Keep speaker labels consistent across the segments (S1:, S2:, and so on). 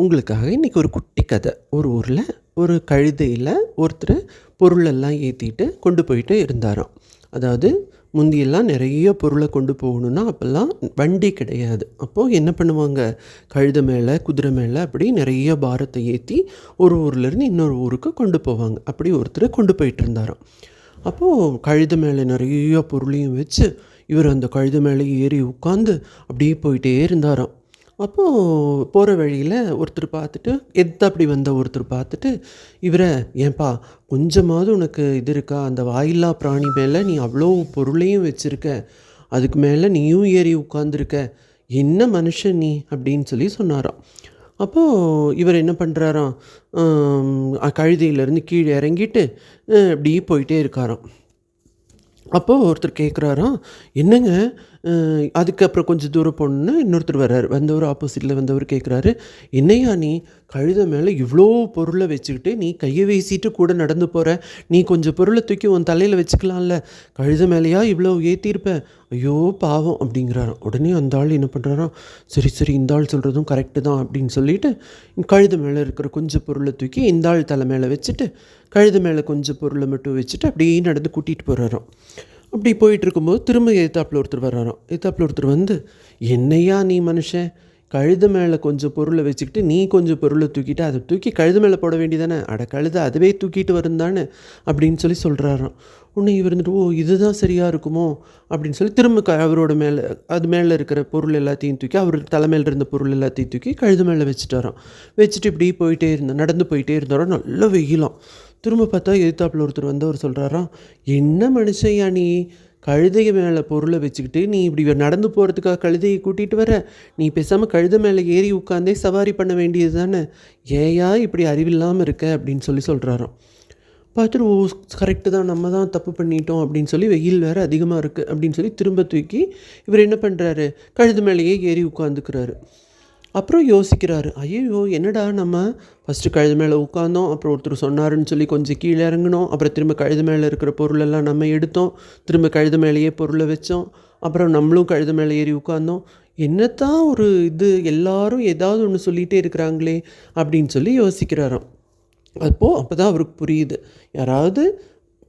S1: உங்களுக்காக இன்றைக்கி ஒரு குட்டி கதை. ஒரு ஊரில் ஒரு கழுதையில் ஒருத்தர் பொருளெல்லாம் ஏற்றிட்டு கொண்டு போயிட்டு இருந்தாராம். அதாவது முந்தியெல்லாம் நிறைய பொருளை கொண்டு போகணுன்னா அப்போல்லாம் வண்டி கிடையாது. அப்போது என்ன பண்ணுவாங்க? கழுத மேலே குதிரை மேலே அப்படி நிறைய பாரத்தை ஏற்றி ஒரு ஊர்லேருந்து இன்னொரு ஊருக்கு கொண்டு போவாங்க. அப்படி ஒருத்தர் கொண்டு போயிட்டு இருந்தாராம். அப்போது கழுத மேலே நிறைய பொருளையும் வச்சு இவர் அந்த கழுத மேலே ஏறி உட்காந்து அப்படியே போயிட்டே இருந்தாராம். அப்போது போகிற வழியில் ஒருத்தர் பார்த்துட்டு எத்தாப்படி வந்த ஒருத்தர் பார்த்துட்டு இவரை ஏன்பா கொஞ்சமாவது உனக்கு இது இருக்கா? அந்த வாயில்லா பிராணி மேலே நீ அவ்வளோ பொருளையும் வச்சுருக்க. அதுக்கு மேலே நீயும் ஏறி உட்காந்துருக்க என்ன மனுஷன் நீ? அப்படின்னு சொல்லி சொன்னாராம். அப்போது இவர் என்ன பண்ணுறாராம் கழுதையிலேருந்து கீழே இறங்கிட்டு இப்படி அப்படியே போயிட்டே இருக்காராம். அப்போது ஒருத்தர் கேட்குறாராம் என்னங்க? அதுக்கப்புறம் கொஞ்சம் தூரம் போனோன்னு இன்னொருத்தர் வர்றார். வந்தவர் ஆப்போசிட்டில் வந்தவர் கேட்குறாரு என்னையா நீ கழுத மேலே இவ்வளோ பொருளை வச்சுக்கிட்டு நீ கையை வீசிட்டு கூட நடந்து போகிற நீ கொஞ்சம் பொருளை தூக்கி உன் தலையில் வச்சுக்கலாம்ல. கழுத மேலேயா இவ்வளோ ஏற்றிருப்ப ஐயோ பாவம் அப்படிங்கிறாராம். உடனே அந்த ஆள் என்ன பண்ணுறாராம் சரி சரி இந்த ஆள் சொல்கிறதும் கரெக்டு தான் அப்படின்னு சொல்லிட்டு கழுத மேலே இருக்கிற கொஞ்சம் பொருளை தூக்கி இந்த ஆள் தலை மேலே வச்சுட்டு கழுத மேலே கொஞ்சம் பொருளை மட்டும் வச்சுட்டு அப்படியே நடந்து கூட்டிகிட்டு போகிறாராம் அப்படி போயிட்டு இருக்கும்போது திரும்ப எதிர்த்தாப்புல ஒருத்தர் வர்றாராம். எதிர்த்தாப்புல ஒருத்தர் வந்து என்னையா நீ மனுஷன்? கழுத மேலே கொஞ்சம் பொருளை வச்சுக்கிட்டு நீ கொஞ்சம் பொருளை தூக்கிட்டு அதை தூக்கி கழுத மேலே போட வேண்டியதானே? அட கழுத அதுவே தூக்கிட்டு வரும் தானே அப்படின்னு சொல்லி சொல்கிறாராம் உன்னை இவர் வந்துட்டு ஓ இதுதான் சரியாக இருக்குமோ? அப்படின்னு சொல்லி திரும்ப க அவரோட மேலே அது மேலே இருக்கிற பொருள் எல்லாத்தையும் தூக்கி அவர் தலைமையில் இருந்த பொருள் எல்லாத்தையும் தூக்கி கழுத மேலே வச்சுட்டாராம். வச்சுட்டு இப்படி போயிட்டே இருந்தோம் நடந்து போயிட்டே இருந்தாரோ நல்ல வெயிலாம். திரும்ப பார்த்தா எதிர்த்தாப்பில் ஒருத்தர் வந்து அவர் சொல்கிறாராம் என்ன மனுஷன்யா நீ? கழுதையை மேலே பொருளை வச்சுக்கிட்டு நீ இப்படி நடந்து போகிறதுக்காக கழுதையை கூட்டிகிட்டு வர? நீ பேசாமல் கழுதை மேலே ஏறி உட்காந்தே சவாரி பண்ண வேண்டியது தானே? ஏயா இப்படி அறிவில்லாமல் இருக்க? அப்படின்னு சொல்லி சொல்கிறாராம் பார்த்துட்டு ஓ கரெக்டு தான். நம்ம தான் தப்பு பண்ணிட்டோம். அப்படின்னு சொல்லி வெயில் வேறு அதிகமாக இருக்குது அப்படின்னு சொல்லி திரும்ப தூக்கி இவர் என்ன பண்ணுறாரு கழுது மேலேயே ஏறி உட்காந்துக்கிறாரு அப்புறம் யோசிக்கிறாரு ஐயோ என்னடா நம்ம ஃபஸ்ட்டு கழுது மேலே உட்காந்தோம் அப்புறம் ஒருத்தர் சொன்னாருன்னு சொல்லி கொஞ்சம் கீழே இறங்கினோம் அப்புறம் திரும்ப கழுது மேலே இருக்கிற பொருளெல்லாம் நம்ம எடுத்தோம் திரும்ப கழுது மேலேயே பொருளை வச்சோம் அப்புறம் நம்மளும் கழுது மேலே ஏறி உட்காந்தோம் என்னத்தான் ஒரு இது எல்லாரும் ஏதாவது ஒன்று சொல்லிகிட்டே இருக்கிறாங்களே அப்படின்னு சொல்லி யோசிக்கிறாராம். அப்போது அப்போ தான் அவருக்கு புரியுது. யாராவது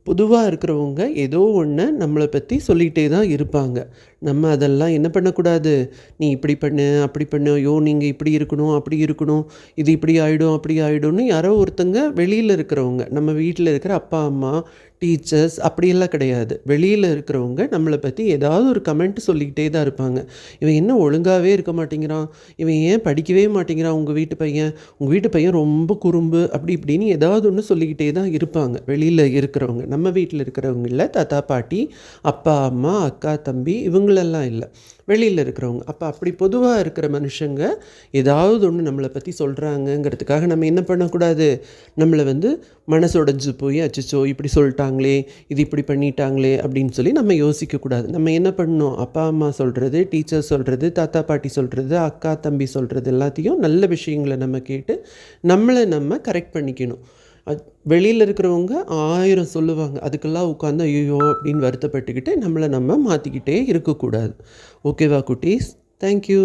S1: பொதுவாக இருக்கிறவங்க ஏதோ ஒன்று நம்மளை பற்றி சொல்லிகிட்டே தான் இருப்பாங்க. நம்ம அதெல்லாம் என்ன பண்ணக்கூடாது? நீ இப்படி பண்ணு அப்படி பண்ணு ஐயோ நீங்கள் இப்படி இருக்கணும் அப்படி இருக்கணும் இது இப்படி ஆகிடும் அப்படி ஆகிடும்னு யாரோ ஒருத்தங்க வெளியில் இருக்கிறவங்க நம்ம வீட்டில் இருக்கிற அப்பா அம்மா டீச்சர்ஸ் அப்படியெல்லாம் கிடையாது. வெளியில் இருக்கிறவங்க நம்மளை பற்றி ஏதாவது ஒரு கமெண்ட் சொல்லிக்கிட்டே தான் இருப்பாங்க. இவன் என்ன ஒழுங்காகவே இருக்க மாட்டேங்கிறான்? இவன் ஏன் படிக்கவே மாட்டேங்கிறான் உங்கள் வீட்டு பையன்? உங்கள் வீட்டு பையன் ரொம்ப குறும்பு. அப்படி இப்படின்னு ஏதாவது ஒன்று சொல்லிக்கிட்டே தான் இருப்பாங்க. வெளியில் இருக்கிறவங்க நம்ம வீட்டில் இருக்கிறவங்க இல்லை தாத்தா பாட்டி அப்பா அம்மா அக்கா தம்பி இவங்களெல்லாம் இல்லை. வெளியில் இருக்கிறவங்க. அப்போ அப்படி பொதுவாக இருக்கிற மனுஷங்க ஏதாவது ஒன்று நம்மளை பற்றி சொல்கிறாங்கங்கிறதுக்காக நம்ம என்ன பண்ணக்கூடாது? நம்மளை வந்து மனசு உடைஞ்சு போய் அச்சச்சோ இப்படி சொல்லிட்டாங்களே இது இப்படி பண்ணிட்டாங்களே அப்படின்னு சொல்லி நம்ம யோசிக்கக்கூடாது. நம்ம என்ன பண்ணணும்? அப்பா அம்மா சொல்கிறது டீச்சர் சொல்கிறது தாத்தா பாட்டி சொல்கிறது அக்கா தம்பி சொல்கிறது எல்லாத்தையும் நல்ல விஷயங்களை நம்ம கேட்டு நம்மளை நம்ம கரெக்ட் பண்ணிக்கணும். வெளியில் இருக்கிறவங்க ஆயிரம் சொல்லுவாங்க. அதுக்கெல்லாம் உட்காந்து ஐயோ அப்படின்னு வருத்தப்பட்டுக்கிட்டு நம்மளை நம்ம மாற்றிக்கிட்டே இருக்கக்கூடாது. ஓகேவா குட்டீஸ்? தேங்க்யூ